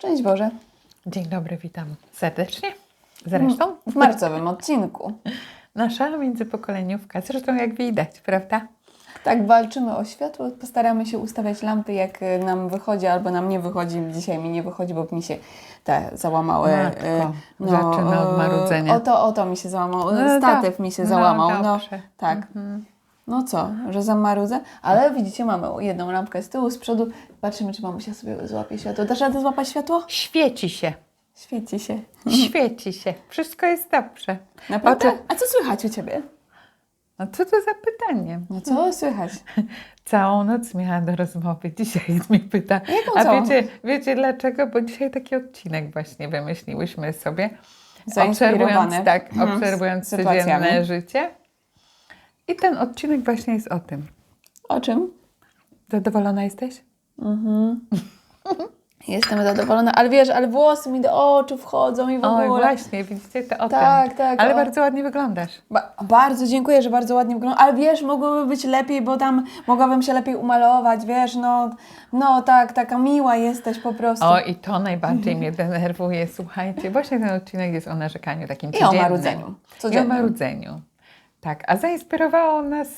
Szczęść Boże. Dzień dobry, witam serdecznie. Zresztą W marcowym odcinku. nasza międzypokoleniówka, zresztą jak widać, prawda? Tak, walczymy o światło. Postaramy się ustawiać lampy, jak y, nam wychodzi, albo nam nie wychodzi. Dzisiaj mi nie wychodzi, bo mi się te załamały. Matko, y, zaczyna od y, marudzenia. Oto, oto mi się załamał. No Statyw mi się no załamał. No, dobrze. tak. No co, że zamarudzę? Ale widzicie, mamy jedną lampkę z tyłu, z przodu. Patrzymy, czy mamusia sobie złapie światło. Dasz radę złapać światło? Świeci się, Świeci się. świeci się, wszystko jest dobrze. Naprawdę? Oczy- A co słychać u Ciebie? No co to za pytanie? No co słychać? Całą noc miała do rozmowy. Dzisiaj mnie pyta. Jaką A całą? wiecie, wiecie dlaczego? Bo dzisiaj taki odcinek właśnie wymyśliłyśmy sobie. Obserwując, tak, Mhm, obserwując codzienne życie. I ten odcinek właśnie jest o tym. O czym? Zadowolona jesteś? Jestem zadowolona, ale wiesz, ale włosy mi do oczu wchodzą i w Oj, ogóle. właśnie, widzicie to o Tak, tym. tak, Ale o- bardzo ładnie wyglądasz. Ba- bardzo dziękuję, że bardzo ładnie wygląda, ale wiesz, mogłoby być lepiej, bo tam mogłabym się lepiej umalować, wiesz, no, no tak, taka miła jesteś po prostu. O, i to najbardziej mnie denerwuje. Słuchajcie, właśnie ten odcinek jest o narzekaniu takim I o codziennym. marudzeniu. I o Codziennym. marudzeniu. Tak, a zainspirowało nas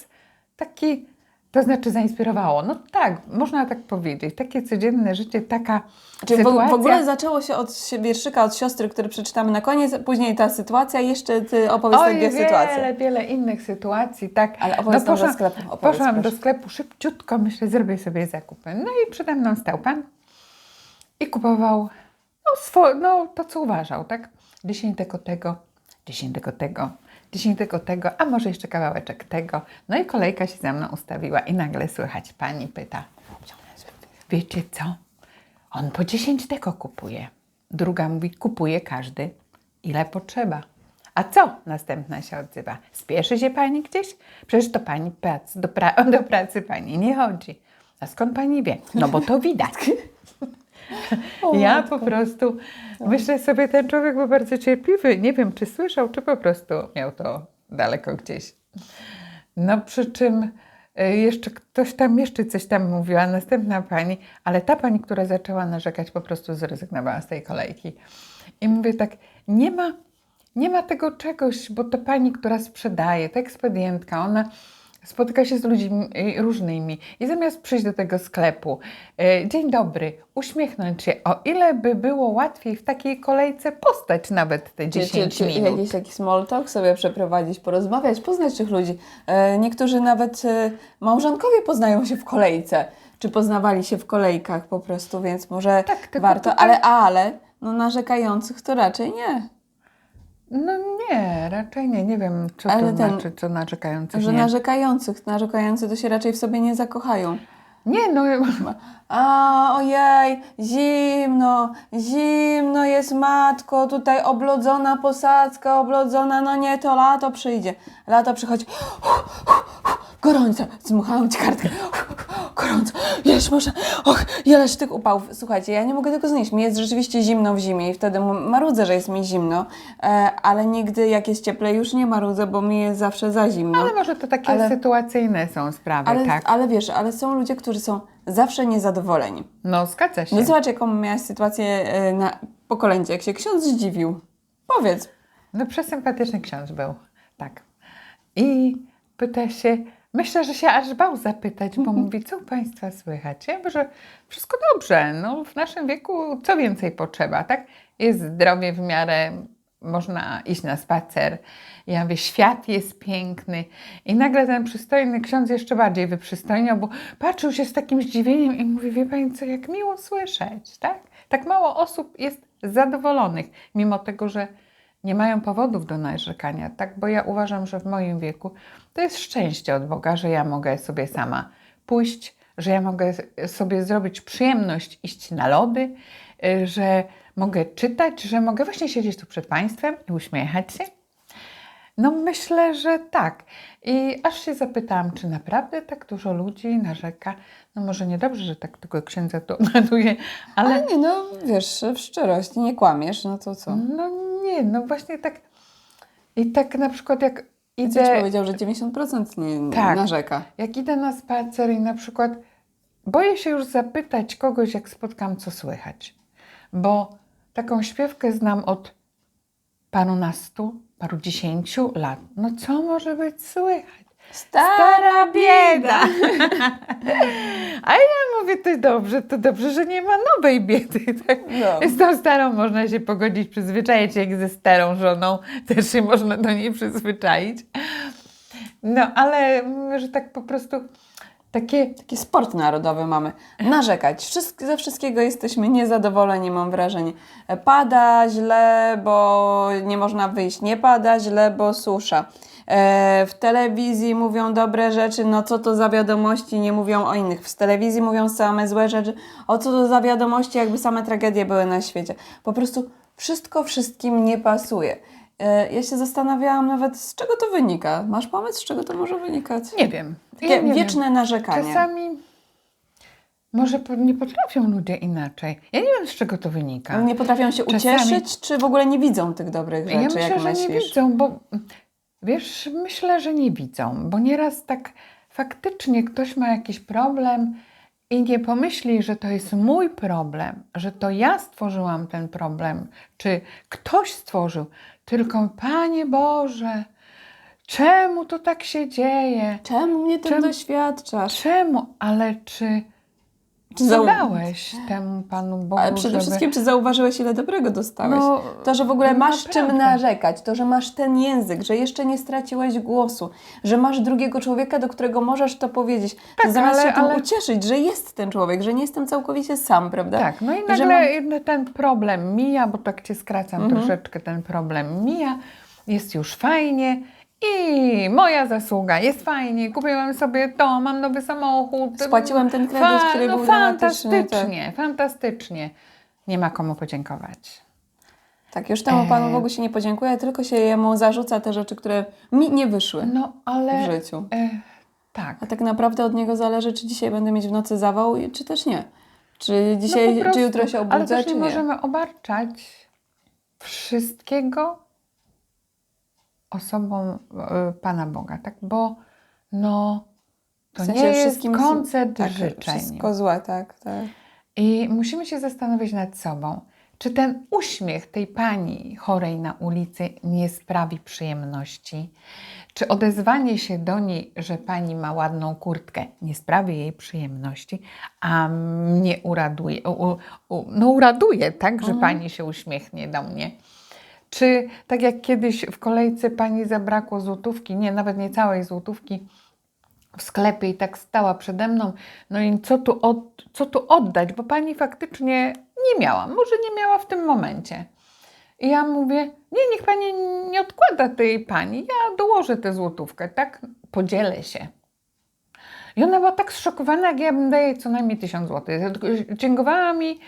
taki, to znaczy zainspirowało, no tak, można tak powiedzieć, takie codzienne życie, taka Czyli sytuacja. w ogóle zaczęło się od wierszyka od siostry, który przeczytamy na koniec, później ta sytuacja, jeszcze ty opowiedz Oj, dwie wiele, sytuacje. wiele innych sytuacji, tak. Ale opowiedz do poszłam- sklepu, opowiedz, Poszłam do proszę. sklepu szybciutko, myślę, zrobię sobie zakupy. No i przede mną stał pan i kupował no, swo- no to, co uważał, tak? 10 tego tego, 10 tego tego, 10 tego tego, a może jeszcze kawałeczek tego. No i kolejka się za mną ustawiła i nagle słychać, pani pyta, wiecie co? On po 10 tego kupuje. Druga mówi, kupuje każdy, ile potrzeba. A co? Następna się odzywa. Spieszy się pani gdzieś? Przecież to pani prac, do, pra- do pracy pani nie chodzi. A skąd pani wie? No bo to widać. O, ja matko. po prostu myślę sobie, ten człowiek był bardzo cierpliwy. Nie wiem, czy słyszał, czy po prostu miał to daleko gdzieś. No przy czym y, jeszcze ktoś tam jeszcze coś tam mówiła, następna pani, ale ta pani, która zaczęła narzekać, po prostu zrezygnowała z tej kolejki. I mówię tak, nie ma, nie ma tego czegoś, bo to pani, która sprzedaje, ta ekspedientka, ona spotyka się z ludźmi y, różnymi i zamiast przyjść do tego sklepu, y, dzień dobry, uśmiechnąć się, o ile by było łatwiej w takiej kolejce postać nawet te Czy, 10 czy, czy minut. jakiś taki small talk sobie przeprowadzić, porozmawiać, poznać tych ludzi. E, niektórzy nawet e, małżonkowie poznają się w kolejce, czy poznawali się w kolejkach po prostu, więc może Tak, warto, tutaj- ale, ale no narzekających to raczej nie. No nie, raczej nie. Nie wiem, co Ale to ten- znaczy, co narzekający Że nie. narzekających, narzekający to się raczej w sobie nie zakochają. Nie, no A, ojej, zimno, zimno jest matko, tutaj oblodzona posadzka, oblodzona, no nie, to lato przyjdzie. Lato przychodzi, gorąco, zmuchałam Ci kartkę, gorąco, jeść może, och, ileż tych upałów. Słuchajcie, ja nie mogę tego znieść, mi jest rzeczywiście zimno w zimie i wtedy marudzę, że jest mi zimno, e, ale nigdy jak jest cieplej już nie marudzę, bo mi jest zawsze za zimno. ale może to takie Ale- sytuacyjne są sprawy, Ale, tak? ale wiesz, ale są ludzie, którzy są zawsze niezadowoleni. No, zgadza się. No zobacz, jaką miałaś sytuację e, na, po kolędzie, jak się ksiądz zdziwił. Powiedz. No, przesympatyczny ksiądz był, tak. I pyta się, myślę, że się aż bał zapytać, bo mówi, co u Państwa słychać? Ja że wszystko dobrze, no w naszym wieku co więcej potrzeba, tak? Jest zdrowie w miarę, można iść na spacer. Ja mówię, świat jest piękny. I nagle ten przystojny ksiądz jeszcze bardziej wyprzystojniał, bo patrzył się z takim zdziwieniem i mówi, wie Pani co, jak miło słyszeć, tak? Tak mało osób jest zadowolonych, mimo tego, że nie mają powodów do narzekania, tak? Bo ja uważam, że w moim wieku to jest szczęście od Boga, że ja mogę sobie sama pójść, że ja mogę sobie zrobić przyjemność iść na lody, y, że mogę czytać, że mogę właśnie siedzieć tu przed Państwem i uśmiechać się. No myślę, że tak. I aż się zapytałam, czy naprawdę tak dużo ludzi narzeka. No może niedobrze, że tak tego księdza to odgaduje, ale Ale nie, no wiesz, w szczerości nie kłamiesz, no to co? no nie, no właśnie tak. I tak na przykład jak idę, powiedział, że 90% nie Tak. narzeka. jak idę na spacer i na przykład boję się już zapytać kogoś, jak spotkam, co słychać. bo taką śpiewkę znam od parunastu, paru dziesięciu lat. No co może być słychać? Stara bieda! A ja mówię, to dobrze, to dobrze, że nie ma nowej biedy. Tak? No. Z tą starą można się pogodzić, przyzwyczaić, jak ze starą żoną też się można do niej przyzwyczaić. No, ale mówię, że tak po prostu takie Taki sport narodowy mamy. Narzekać. Wszystk ze wszystkiego jesteśmy niezadowoleni, mam wrażenie. Pada źle, bo nie można wyjść. Nie pada źle, bo susza. E, w telewizji mówią dobre rzeczy, no co to za wiadomości, nie mówią o innych. W telewizji mówią same złe rzeczy, o co to za wiadomości, jakby same tragedie były na świecie. Po prostu wszystko wszystkim nie pasuje. E, ja się zastanawiałam nawet, z czego to wynika. Masz pomysł, z czego to może wynikać? Nie wiem. Takie Ja nie wieczne wiem. narzekanie. Czasami może nie potrafią ludzie inaczej. Ja nie wiem, z czego to wynika. Nie potrafią się Czasami- ucieszyć, czy w ogóle nie widzą tych dobrych rzeczy, ja myślę, jak że myślisz? nie widzą, bo wiesz, myślę, że nie widzą, bo nieraz tak faktycznie ktoś ma jakiś problem i nie pomyśli, że to jest mój problem, że to ja stworzyłam ten problem, czy ktoś stworzył, tylko Panie Boże, czemu to tak się dzieje? Czemu mnie tym Czemu- doświadczasz? Czemu? Ale czy Czy zau- dałeś temu Panu Bogu, Ale przede żeby... wszystkim, czy zauważyłeś, ile dobrego dostałeś? No, to, że w ogóle no masz czym naprawdę. narzekać, to, że masz ten język, że jeszcze nie straciłeś głosu, że masz drugiego człowieka, do którego możesz to powiedzieć. Tak, to zamiast ale- się tym ale- ucieszyć, że jest ten człowiek, że nie jestem całkowicie sam, prawda? Tak, no i nagle mam- ten problem mija, bo tak cię skracam Mhm. troszeczkę, ten problem mija, jest już fajnie i moja zasługa, jest fajnie, kupiłam sobie to, mam nowy samochód. Spłaciłem ten kredyt, który no był tak. fantastycznie, fantastycznie. Nie ma komu podziękować. Tak, już temu Panu E. Bogu się nie podziękuję, tylko się jemu zarzuca te rzeczy, które mi nie wyszły No ale... w życiu. E, tak. A tak naprawdę od niego zależy, czy dzisiaj będę mieć w nocy zawał, czy też nie. Czy dzisiaj, no prostu, czy jutro się Ale obudzę, też czy nie nie. możemy obarczać wszystkiego osobą e, Pana Boga, tak? Bo no to W sensie nie jest koncert tak, życzeń. Wszystko złe, tak, tak. I musimy się zastanowić nad sobą, czy ten uśmiech tej pani chorej na ulicy nie sprawi przyjemności? Czy odezwanie się do niej, że pani ma ładną kurtkę, nie sprawi jej przyjemności, a mnie uraduje, u, u, no uraduje, tak, że pani się uśmiechnie do mnie? Czy tak jak kiedyś w kolejce pani zabrakło złotówki, nie, nawet nie całej złotówki, w sklepie i tak stała przede mną, no i co tu, od, co tu oddać, bo pani faktycznie nie miała, może nie miała w tym momencie. I ja mówię, nie, niech pani nie odkłada tej pani, ja dołożę tę złotówkę, tak, podzielę się. I ona była tak zszokowana, jak ja bym daję jej co najmniej tysiąc złotych. Dziękowała mi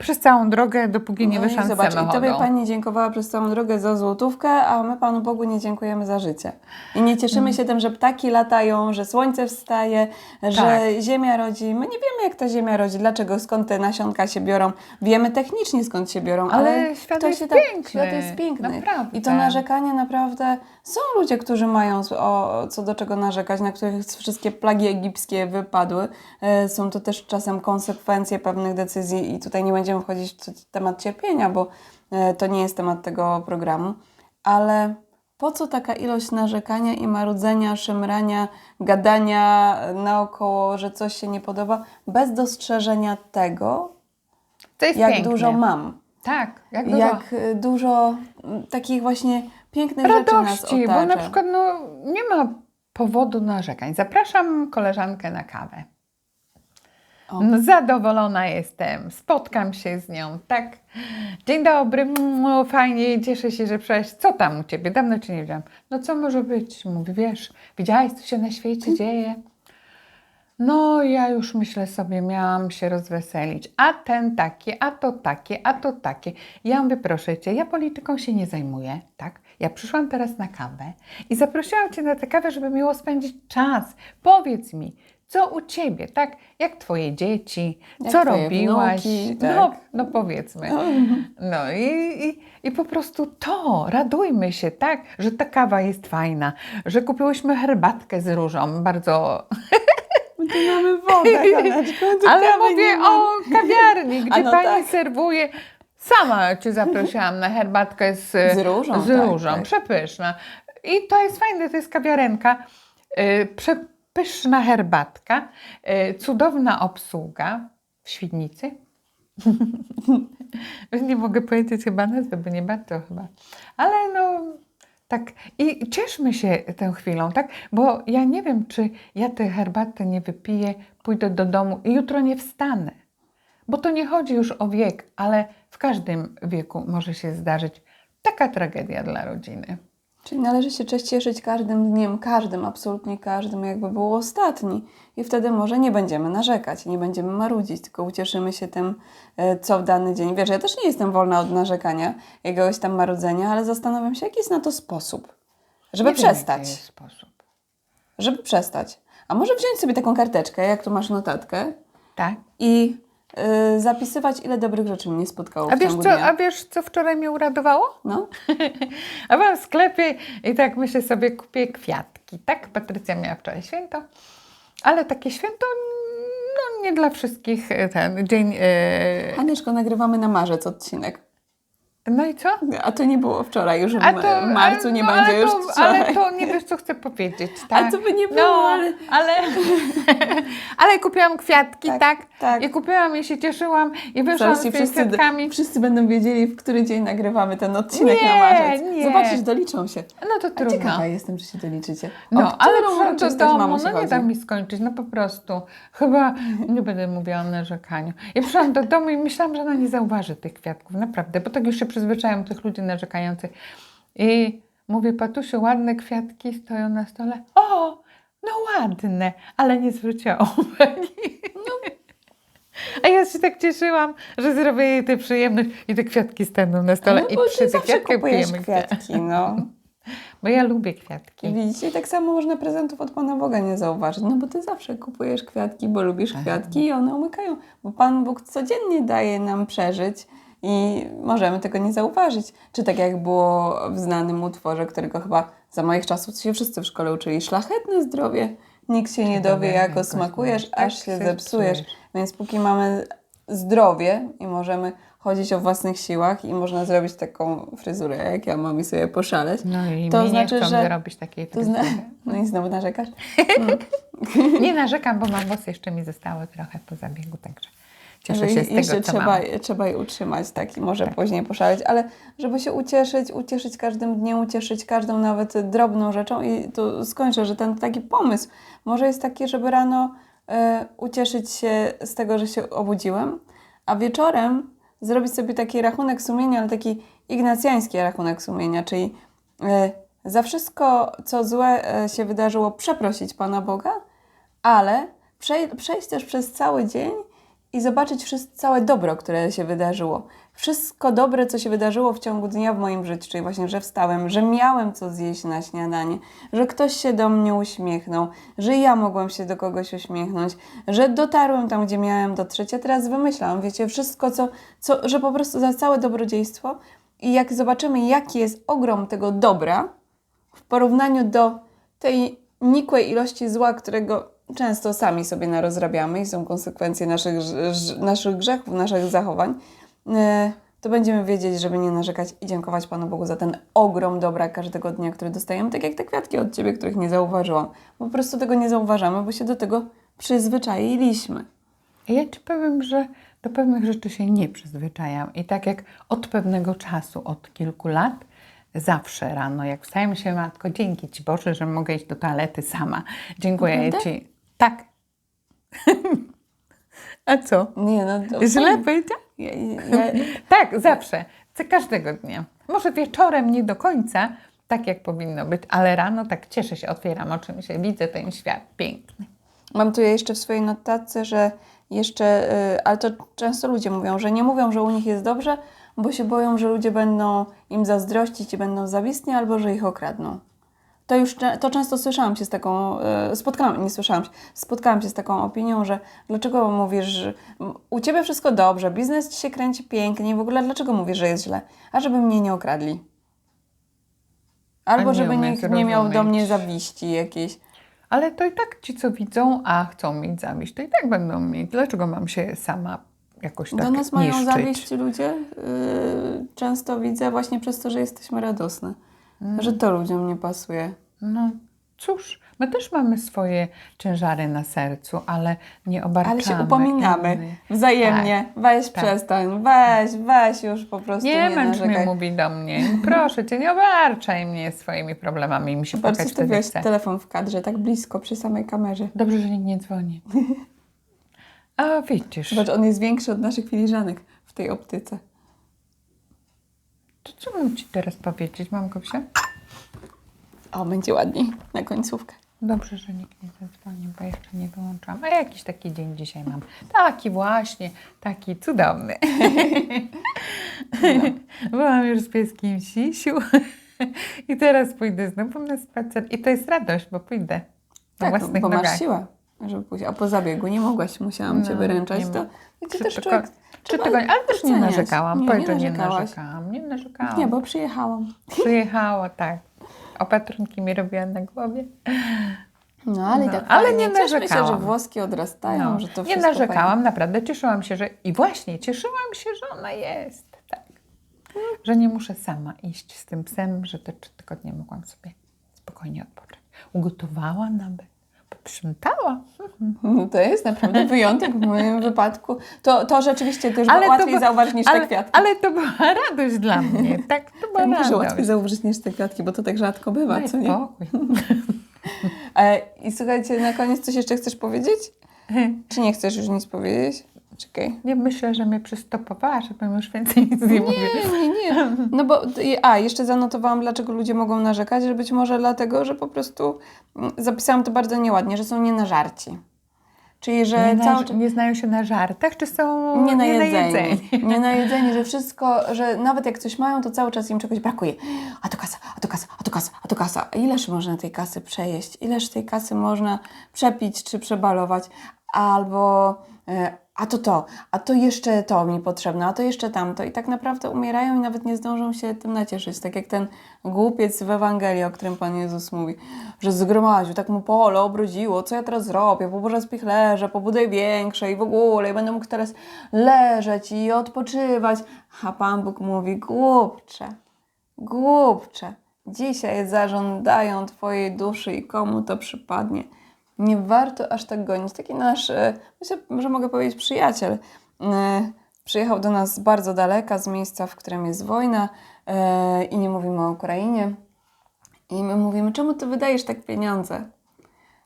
przez całą drogę, dopóki nie No i wyszłam z zobacz, i samochodu. Tobie Pani dziękowała przez całą drogę za złotówkę, a my Panu Bogu nie dziękujemy za życie. I nie cieszymy Mm. się tym, że ptaki latają, że słońce wstaje, że Tak. ziemia rodzi. My nie wiemy, jak ta ziemia rodzi, dlaczego, skąd te nasionka się biorą. Wiemy technicznie, skąd się biorą, ale, Ale świat to jest się tak, piękny, Świat jest piękny. naprawdę. I to narzekanie naprawdę... Są ludzie, którzy mają o, co do czego narzekać, na których wszystkie plagi egipskie wypadły. E, Są to też czasem konsekwencje pewnych decyzji i tutaj nie będziemy wchodzić w temat cierpienia, bo e, to nie jest temat tego programu. Ale po co taka ilość narzekania i marudzenia, szemrania, gadania naokoło, że coś się nie podoba, bez dostrzeżenia tego, jak piękne. dużo mam. Tak, jak dużo. Jak y, dużo takich właśnie pięknych rzeczy nas radości, otacza. bo na przykład no, nie ma powodu narzekań. Zapraszam koleżankę na kawę. No, zadowolona jestem, spotkam się z nią, tak? Dzień dobry, mm, o, fajnie, cieszę się, że przyszłaś. Co tam u Ciebie? Dawno Cię nie widziałam. No co może być? Mówi, wiesz, widziałaś, co się na świecie dzieje? No, ja już myślę sobie, miałam się rozweselić. A ten takie, a to takie, a to takie. Ja mówię, proszę cię, ja polityką się nie zajmuję, tak? Ja przyszłam teraz na kawę i zaprosiłam cię na tę kawę, żeby miło spędzić czas. Powiedz mi, co u ciebie, tak? Jak twoje dzieci, Jak co twoje robiłaś? wnuki, No, tak. no powiedzmy. No i, i, i po prostu to, radujmy się, tak? Że ta kawa jest fajna, że kupiłyśmy herbatkę z różą, bardzo My tu mamy wodę, Haneczko, Ale mówię o kawiarni, gdzie no pani tak. serwuje Sama Cię zaprosiłam na herbatkę z, Z różą, Z tak, różą, tak. przepyszna. I to jest fajne, to jest kawiarenka. Yy, przepyszna herbatka, yy, cudowna obsługa w Świdnicy. nie mogę powiedzieć chyba nazwy, bo nie bardzo chyba. Ale no tak. I cieszmy się tą chwilą, tak? Bo ja nie wiem, czy ja tę herbatę nie wypiję, pójdę do domu i jutro nie wstanę. Bo to nie chodzi już o wiek, ale w każdym wieku może się zdarzyć taka tragedia dla rodziny. Czyli należy się cieszyć każdym dniem, każdym, absolutnie każdym, jakby był ostatni. I wtedy może nie będziemy narzekać, nie będziemy marudzić, tylko ucieszymy się tym, e, co w dany dzień. Wiesz, ja też nie jestem wolna od narzekania, jakiegoś tam marudzenia, ale zastanawiam się, jaki jest na to sposób, żeby Nie wiem, jaki przestać. jest sposób. Żeby przestać. A może wziąć sobie taką karteczkę, jak tu masz notatkę, Tak? i zapisywać, ile dobrych rzeczy mnie spotkało A w wiesz, ciągu co, dnia. a wiesz, co wczoraj mnie uradowało? No, A byłam w sklepie i tak myślę sobie, kupię kwiatki. Tak, Patrycja miała wczoraj święto, ale takie święto no, nie dla wszystkich e, ten dzień. E... Anyszko, nagrywamy na marzec odcinek. No i co? A to nie było wczoraj, już A to, w marcu nie no, będzie już to, wczoraj. Ale to nie wiesz, co chcę powiedzieć, tak? A to by nie było, no, ale- ale... ale kupiłam kwiatki, tak? Tak, tak. I kupiłam i się cieszyłam i wyszłam Zaraz z wszyscy, kwiatkami. wszyscy będą wiedzieli, w który dzień nagrywamy ten odcinek Nie, na marzec. nie. Zobaczysz, doliczą się. No to A trudno. ciekawa jestem, czy się doliczycie. O No, ale przyszłam do uroczystość domu, no nie da mi skończyć, no po prostu. Chyba nie będę mówiła o narzekaniu. Ja przyszłam do domu i myślałam, że ona nie zauważy tych kwiatków, naprawdę, bo tak już się przyzwyczaiłam tych ludzi narzekających. I mówię, Patusiu, ładne kwiatki stoją na stole. O, no ładne, ale nie zwróciła uwagi. A ja się tak cieszyłam, że zrobię jej tę przyjemność i te kwiatki staną na stole No, i przy ty tych kwiatkach kupujesz pijemy kwiatki, no. Bo ja lubię kwiatki. Widzicie, tak samo można prezentów od Pana Boga nie zauważyć, no bo Ty zawsze kupujesz kwiatki, bo lubisz kwiatki i one umykają, bo Pan Bóg codziennie daje nam przeżyć i możemy tego nie zauważyć. Czy tak jak było w znanym utworze, którego chyba za moich czasów się wszyscy w szkole uczyli, szlachetne zdrowie, nikt się nie dowie, jako smakujesz, aż się zepsujesz. Więc póki mamy zdrowie i możemy chodzić o własnych siłach i można zrobić taką fryzurę, jak ja mam i sobie poszaleć, No i to znaczy, nie że zrobić takiej to zna... fryzury. No i znowu narzekasz? Nie narzekam, bo mam włosy jeszcze mi zostały trochę po zabiegu, także cieszę Że się z jeszcze tego, co trzeba, trzeba je utrzymać, tak, i może później poszaleć, ale żeby się ucieszyć, ucieszyć każdym dniem, ucieszyć każdą nawet drobną rzeczą i tu skończę, że ten taki pomysł może jest taki, żeby rano e, ucieszyć się z tego, że się obudziłem, a wieczorem zrobić sobie taki rachunek sumienia, ale taki ignacjański rachunek sumienia, czyli e, za wszystko, co złe e, się wydarzyło, przeprosić Pana Boga, ale przej- przejść też przez cały dzień i zobaczyć wszystko, całe dobro, które się wydarzyło. Wszystko dobre, co się wydarzyło w ciągu dnia w moim życiu, czyli właśnie, że wstałem, że miałem co zjeść na śniadanie, że ktoś się do mnie uśmiechnął, że ja mogłem się do kogoś uśmiechnąć, że dotarłem tam, gdzie miałem dotrzeć. Ja teraz wymyślam, wiecie, wszystko, co, co że po prostu za całe dobrodziejstwo i jak zobaczymy, jaki jest ogrom tego dobra, w porównaniu do tej nikłej ilości zła, którego często sami sobie narozrabiamy i są konsekwencje naszych, naszych grzechów, naszych zachowań, e, to będziemy wiedzieć, żeby nie narzekać i dziękować Panu Bogu za ten ogrom dobra każdego dnia, który dostajemy, tak jak te kwiatki od Ciebie, których nie zauważyłam. Po prostu tego nie zauważamy, bo się do tego przyzwyczailiśmy. Ja Ci powiem, że do pewnych rzeczy się nie przyzwyczajam. I tak jak od pewnego czasu, od kilku lat, zawsze rano, jak wstaję się, matko, dzięki Ci Boże, że mogę iść do toalety sama. Dziękuję Naprawdę? Ci. Tak. A co? Nie, no to Źle powiedziałam? Ja, ja, Tak, zawsze. Każdego dnia. Może wieczorem nie do końca, tak jak powinno być, ale rano tak cieszę się, otwieram oczy, myślę, widzę ten świat piękny. Mam tu jeszcze w swojej notatce, że jeszcze, y, ale to często ludzie mówią, że nie mówią, że u nich jest dobrze, bo się boją, że ludzie będą im zazdrościć i będą zawistni, albo że ich okradną. To już to często słyszałam się z taką, y, spotkałam, nie słyszałam się, spotkałam się z taką opinią, że dlaczego mówisz, że u Ciebie wszystko dobrze, biznes Ci się kręci pięknie, w ogóle dlaczego mówisz, że jest źle? A żeby mnie nie okradli. Albo nie żeby nikt nie miał do mnie zawiści jakiejś. Ale to i tak ci, co widzą, a chcą mieć zawiść, to i tak będą mieć. Dlaczego mam się sama jakoś tak Do nas mają niszczyć. zawieść ludzie. Yy, często widzę właśnie przez to, że jesteśmy radosne. Mm. Że to ludziom nie pasuje. No cóż, my też mamy swoje ciężary na sercu, ale nie obarczamy Ale się upominamy wzajemnie. weź tak. przestań, weź, weź już po prostu Nie nie, męcz mnie, mówi do mnie. Proszę cię, nie obarczaj mnie swoimi problemami. Mi się płakać wtedy chce. telefon w kadrze, tak blisko, przy samej kamerze. Dobrze, że nikt nie dzwoni. A widzisz, Zobacz, on jest większy od naszych filiżanek w tej optyce. To co mam ci teraz powiedzieć, mam Gopsia? O, będzie ładniej na końcówkę. Dobrze, że nikt nie zadzwoni, bo jeszcze nie wyłączam. A jakiś taki dzień dzisiaj mam. Taki właśnie, taki cudowny. Byłam już z pieskiem Sisiu i teraz pójdę znowu na spacer. I to jest radość, bo pójdę na Tak, własnych bo nogach. masz siłę, żeby pójść. A po zabiegu nie mogłaś, musiałam cię No, wyręczać. nie To wiecie, też człowiek trzeba tygodnie, ale też nie narzekałam. Nie, Powiedz, nie nie narzekałam. Nie narzekałam. Nie, bo przyjechałam. Przyjechała, tak. Opatrunki mi robiła na głowie. No, ale No, tak ale fajnie. nie Cieszmy się, że narzekałam. włoski odrastają, No, że to nie narzekałam, naprawdę cieszyłam się, że i właśnie cieszyłam się, że ona jest, tak. Że nie muszę sama iść z tym psem, że te trzy tygodnie mogłam sobie spokojnie odpocząć. Ugotowała nawet, posprzątała. fajnie. To jest naprawdę wyjątek w moim wypadku. To, to rzeczywiście też łatwiej była- zauważyć niż ale, te kwiatki. Ale to była radość dla mnie, tak, to była Ja radość. łatwiej zauważyć niż te kwiatki, bo to tak rzadko bywa, Daj co nie? spokój. E, I słuchajcie, na koniec coś jeszcze chcesz powiedzieć? Czy nie chcesz już nic powiedzieć? Czekaj. Nie myślę, że mnie przystopowała, żebym już więcej nic nie mówiła. Nie, nie, nie. No bo, a, jeszcze zanotowałam, dlaczego ludzie mogą narzekać, że być może dlatego, że po prostu mm, zapisałam to bardzo nieładnie, że są nie na żarci. Czyli, że Nie, na, cały nie znają się na żartach, czy są Nie na nie jedzenie. Nie na jedzenie, że wszystko, że nawet jak coś mają, to cały czas im czegoś brakuje. A to kasa, a to kasa, a to kasa, a to kasa. Ileż można tej kasy przejeść? Ileż tej kasy można przepić czy przebalować? Albo e, a to to, a to jeszcze to mi potrzebne, a to jeszcze tamto. I tak naprawdę umierają i nawet nie zdążą się tym nacieszyć. Tak jak ten głupiec w Ewangelii, o którym Pan Jezus mówi, że zgromadził, tak mu pole obrodziło, co ja teraz zrobię, poburzę spichlerze, pobuduję większe i w ogóle, i będę mógł teraz leżeć i odpoczywać. A Pan Bóg mówi, głupcze, głupcze, dzisiaj zażądają Twojej duszy i komu to przypadnie. Nie warto aż tak gonić. Taki nasz, e, myślę, że mogę powiedzieć przyjaciel, e, przyjechał do nas z bardzo daleka, z miejsca, w którym jest wojna e, i nie mówimy o Ukrainie. I my mówimy, czemu Ty wydajesz tak pieniądze?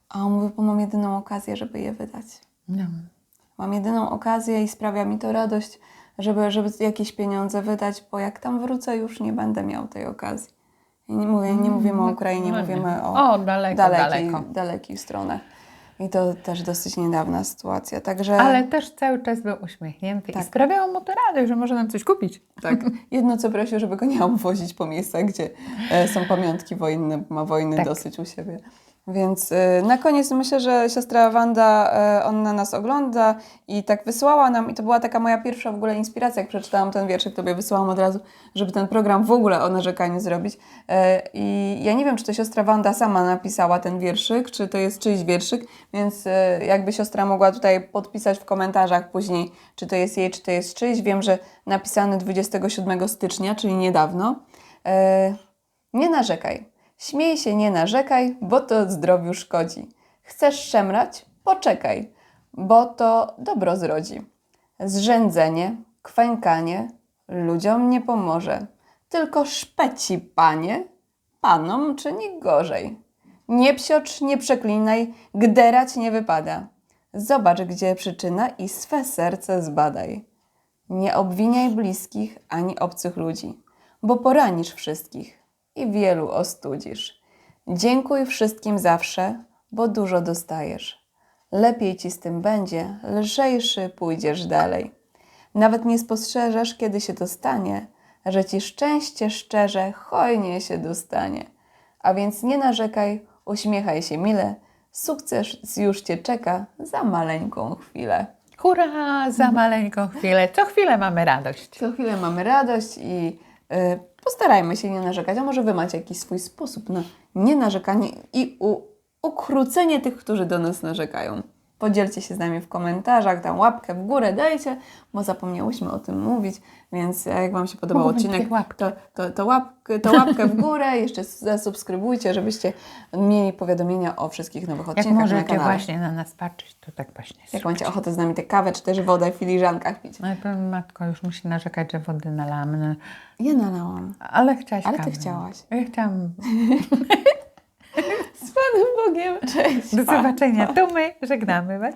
A on mówi, bo mam jedyną okazję, żeby je wydać. No. Mam jedyną okazję i sprawia mi to radość, żeby, żeby jakieś pieniądze wydać, bo jak tam wrócę, już nie będę miał tej okazji. Nie, mówię, nie mówimy o Ukrainie, no mówimy o, O, daleko, dalekiej, daleko. dalekich stronach. I to też dosyć niedawna sytuacja. Także Ale też cały czas był uśmiechnięty Tak. i sprawiało mu to radość, że może nam coś kupić. tak, jedno co prosił, żeby go nie obwozić po miejscach, gdzie e, są pamiątki wojenne, bo ma wojny Tak. dosyć u siebie. Więc e, na koniec myślę, że siostra Wanda, e, ona nas ogląda i tak wysłała nam, i to była taka moja pierwsza w ogóle inspiracja, jak przeczytałam ten wierszyk, tobie wysłałam od razu, żeby ten program w ogóle o narzekaniu zrobić. E, I ja nie wiem, czy to siostra Wanda sama napisała ten wierszyk, czy to jest czyjś wierszyk, więc jakby siostra mogła tutaj podpisać w komentarzach później, czy to jest jej, czy to jest czyjś. Wiem, że napisany 27 stycznia, czyli niedawno. Nie narzekaj. Śmiej się, nie narzekaj, bo to zdrowiu szkodzi. Chcesz szemrać? Poczekaj, bo to dobro zrodzi. Zrzędzenie, kwękanie ludziom nie pomoże. Tylko szpeci, panie, panom czyni gorzej. Nie psiocz, nie przeklinaj, gderać nie wypada. Zobacz, gdzie przyczyna i swe serce zbadaj. Nie obwiniaj bliskich ani obcych ludzi, bo poranisz wszystkich i wielu ostudzisz. Dziękuj wszystkim zawsze, bo dużo dostajesz. Lepiej ci z tym będzie, lżejszy pójdziesz dalej. Nawet nie spostrzeżesz, kiedy się to stanie, że ci szczęście szczerze hojnie się dostanie. A więc nie narzekaj, uśmiechaj się mile, sukces już cię czeka za maleńką chwilę. Hurra, za maleńką chwilę. Co chwilę mamy radość. Co chwilę mamy radość i y, postarajmy się nie narzekać. A może Wy macie jakiś swój sposób na nie narzekanie i ukrócenie tych, którzy do nas narzekają. Podzielcie się z nami w komentarzach, tam łapkę w górę dajcie, bo zapomniałyśmy o tym mówić, więc e, jak Wam się podobał odcinek, łapki. to, to, to, łapkę, to łapkę w górę, jeszcze zasubskrybujcie, żebyście mieli powiadomienia o wszystkich nowych Jak odcinkach na możecie kanale. właśnie na nas patrzeć, to tak właśnie Jak macie ochotę z nami tę kawę, czy też wodę w filiżankach pić. No matko już musi narzekać, że wody nalamy. No, Ja nalałam. ale chciałaś Ale ty kawy. chciałaś. Ja chciałam. Z Panem Bogiem, cześć! Do zobaczenia. Tu my żegnamy Was.